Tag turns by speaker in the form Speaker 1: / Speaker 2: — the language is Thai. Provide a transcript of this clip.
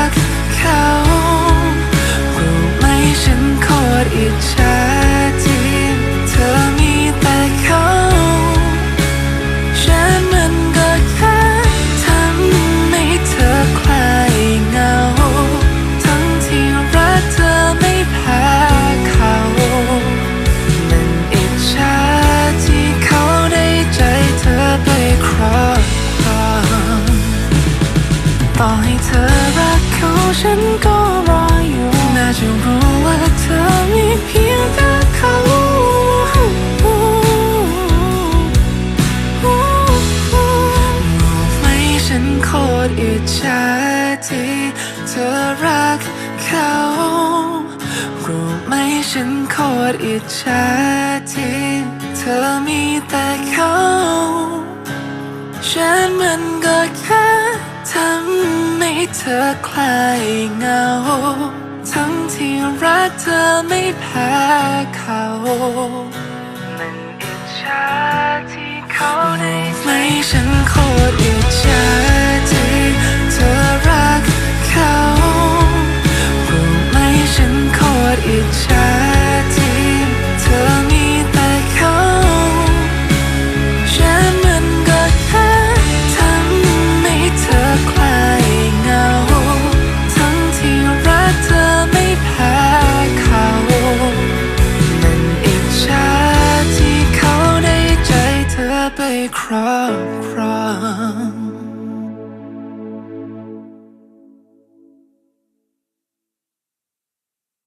Speaker 1: ก ต่อให้เธอรักเขาฉันก็รออยู่ น่าจะรู้ว่าเธอมีเพียงแต่เขาไหมฉันโคตรอิจฉาที่เธอรักเขารู้ไหมฉันโคตรอิจฉาที่เธอมีแต่เขา ให้เธอคลายเหงา ทั้งที่รักเธอไม่แพ้เขา มันอิจฉาที่เขาได้ไม่ฉันโคต ที่